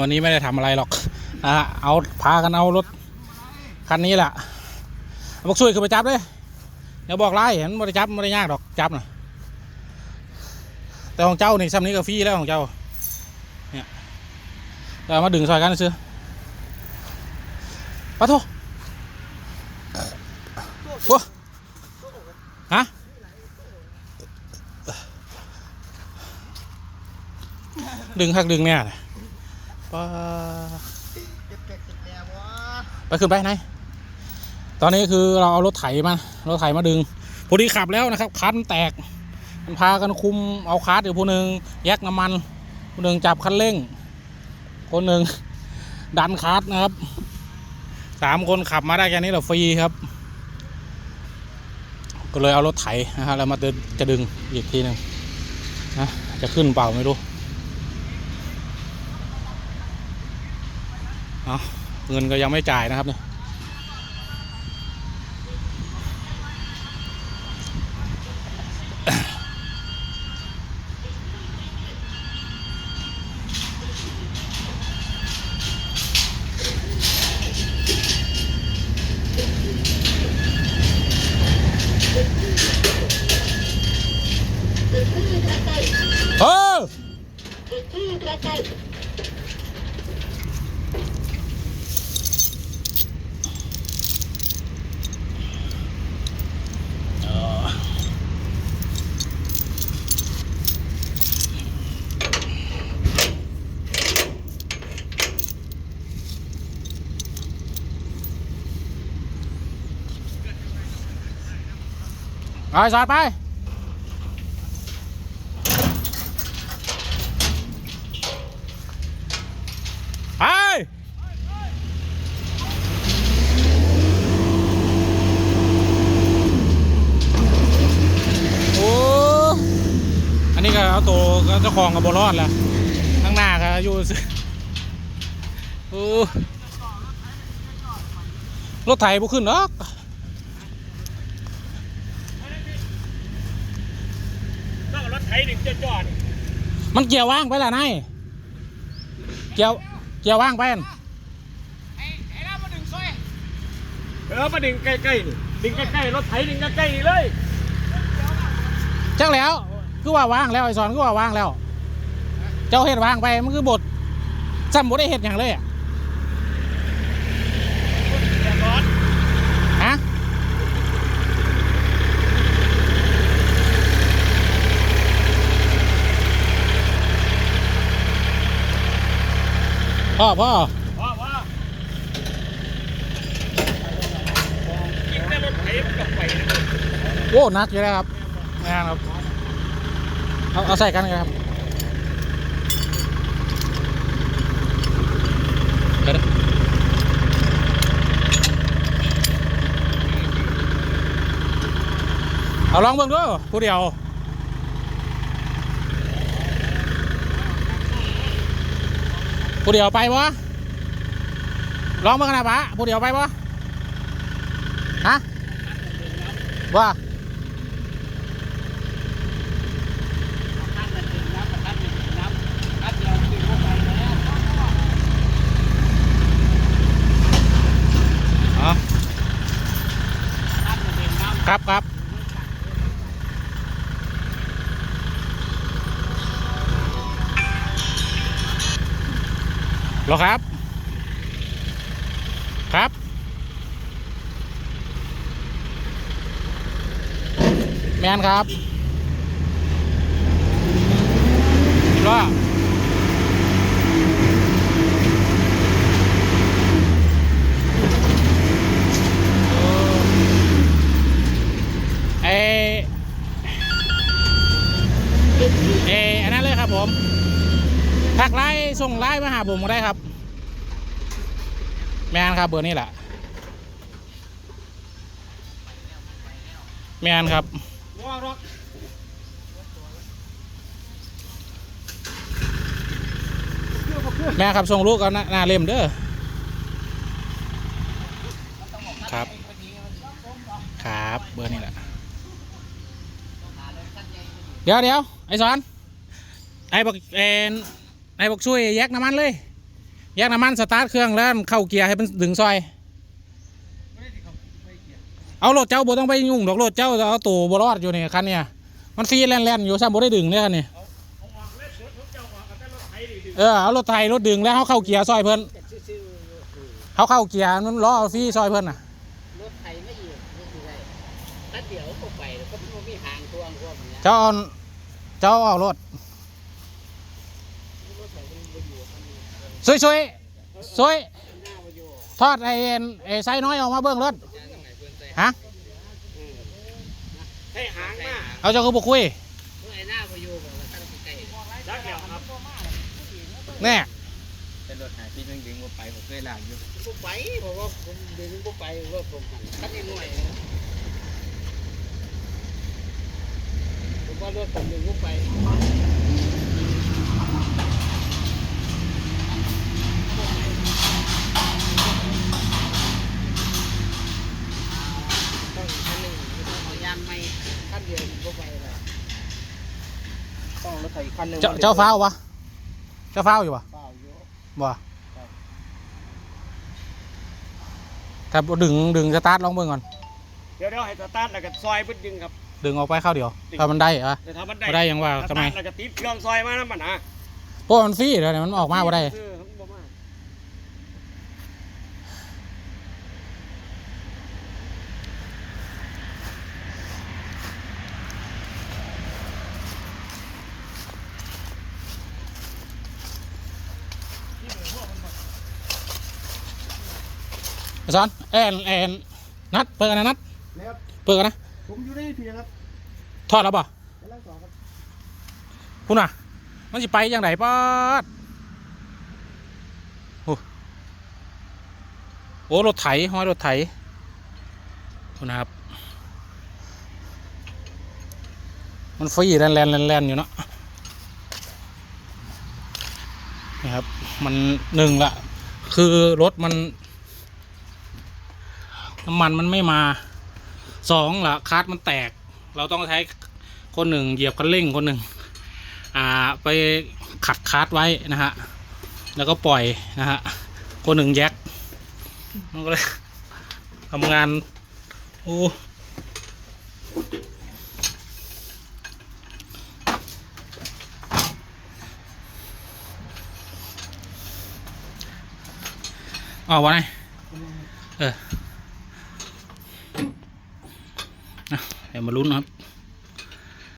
วันนี้ไม่ได้ทำอะไรหรอกนะฮะเอาพากันเอารถคันนี้แหละบอกช่วยขึ้นไปจับเลยเดี๋ยวบอกไล่เห็นไม่ได้จับไม่ได้ยากหรอกจับนะแต่ของเจ้านี่ซ้ำนี้ก็ฟรีแล้วของเจ้าเนี่ยเดี๋ยวเอามาดึงซอยกันซื้อปะโทโอ้ฮะดึงหักดึงเนี่ย ป้าไปขึ้นไปไหน ตอนนี้คือเราเอารถไถมา รถไถมาดึง พอดีขับแล้วนะครับคันแตก มันพากันคุมเอาคาร์ดอยู่ผู้หนึ่งแยกน้ำมันผู้หนึ่งจับคันเร่ง คนหนึ่งดันคาร์ดนะครับ สามคนขับมาได้แค่นี้เราฟรีครับ ก็เลยเอารถไถนะฮะแล้วมาเดินจะดึงอีกทีหนึ่งนะจะขึ้นเปล่าไม่รู้ เอาเงินก็ยังไม่จ่ายนะครับเนี่ยเออ ไปสอดไปไปโอ้อันนี้ก็เอาตัวก็เจ้าของกับบรอดแล้วข้างหน้าก็อยู่ซื่อโอ้รถไถบุขึ้นหรอก ต้องรถไถหนึ่งจะจอดมันเกี่ยวว่างไปละนายเกี่ยวเกี่ยวว่างไปอั่นเออมาดึงใกล้ๆนี่ดึงใกล้ๆรถไถดึงใกล้ๆนี่เลยจังแล้วคือว่าว่างแล้วไอ้สอนคือว่าว่างแล้ว เจ้าเห็ดว่างไปมันคือบทซ้ำบทได้เห็ดอย่างเลยอะ อย่าร้อน ฮะ พ่อพ่อว่าว่ากินแต่รถไถมันกับไฟนะโอ้หนักอยู่แล้วครับงานครับเอาเอาใส่กันกันครับเดี๋ยวนะเอาลองเบิ่งดูผู้เดียว ผู้เดียวไปบ่ลองเบิ่งกันนะปะผู้เดียวไปบ่ฮะว่า หรอครับ ครับ แมนครับรอเอเออันนั้นเลยครับผม ทักไลน์ส่งไลน์มาหาผมก็ได้ครับแมนครับเบอร์นี้แหละแมนครับแม่ครับส่งลูกเอาหน้าหน้าเล่มเด้อครับ ครับเบอร์นี่แหละเดี๋ยวเดี๋ยวไอ้สอนไอ้บอกเอ็น ไอ้บอกช่วยแยกน้ำมันเลยแยกน้ำมันสตาร์ทเครื่องแล้วเข้าเกียร์ให้มันดึงซอย เอารถเจ้าบ่ต้องไปยุ่งดอกรถเจ้าเอาตัวบ่รอดอยู่นี่คันเนี่ยมันฟรีแล่นๆอยู่ซ้ำบ่ได้ดึงเนี่ยคันนี้เอาออกแล้วเสือทุกเจ้าออกกันแต่รถไถดิดึงเออเอารถไทยรถดึงแล้วเขาเข้าเกียร์ซอยเพิ่นแต่ซื่อๆเขาเข้าเกียร์มันล้อเอาฟรีซอยเพิ่นน่ะรถไถไม่อยู่นี่คือไรถ้าเดี๋ยวก็ไปแล้วก็ไม่มีหางตัวพวกเนี้ยเจ้าเอาเจ้าเอารถ รถไถมันไม่อยู่มัน มีสวยสวยสวยหน้ามาอยู่ทอดไอ้ไอ้ไส้น้อยออกมาเบิ่งรถฮะให้หางมาเอาเจ้าคือบ่คุยไอ้หน้ามาอยู่แบบว่าตั้งใจจักครับแน่เป็นรถหาที่นึงดึงมาไปผมเคยลากอยู่กูไปเพราะว่าผมดึงกูไปรถผมหันคันนี้หน่วยผมว่ารถผมดึงกูไปต้องคันหนึ่งเอายานไม่คันเดียวกูไปเลย ต้องร ถไถคันหนึงเจ้าเจ้าฟ้าวปะเจ้าฟ้าวอยู่ปะเปล่าอยู่บ่ถ้าบ่ดึงดึงสตาร์ทลองเบิ่งก่อน เดี๋ยวเดี๋ยวให้สตาร์ทแล้วก็ซอยเพิ่นดึงครับดึงออกไปเข้าเดียวถ้ามันได้อะแต่ถ้ามันได้บ่ได้ยังว่าสทำไมตาร์ทแล้วก็ติดเครื่องซอยมานํมันนะเพราะมันฟรีเดี๋ยวนี้มันออกมาบ่ได้ ซื้อ บ่มาสอนแอนแอนนัดเปิดกันนะนัดนะครับเปิดกันนะผมอยู่ในเพียงครับทอดแล้วป่ะกำลังสองครับคุณน่ะ มันสิไปยังไงป๊อดโอ้โอ้รถไถห้อยรถไถคุณนะครับ มันฟรีแลนแลนแลนแลนอยู่เนาะนี่ครับ มันหนึ่งละคือรถมัน น้ำมันมันไม่มาสองละคาร์ดมันแตก เราต้องใช้คนหนึ่งเหยียบคันเร่งคนหนึ่งอ่าไปขัดคาร์ดไว้นะฮะแล้วก็ปล่อยนะฮะคนหนึ่งแยกมันก็เลยทำงานโอ้เอวะไงเออนะเดี๋ยว มาลุ้นครับ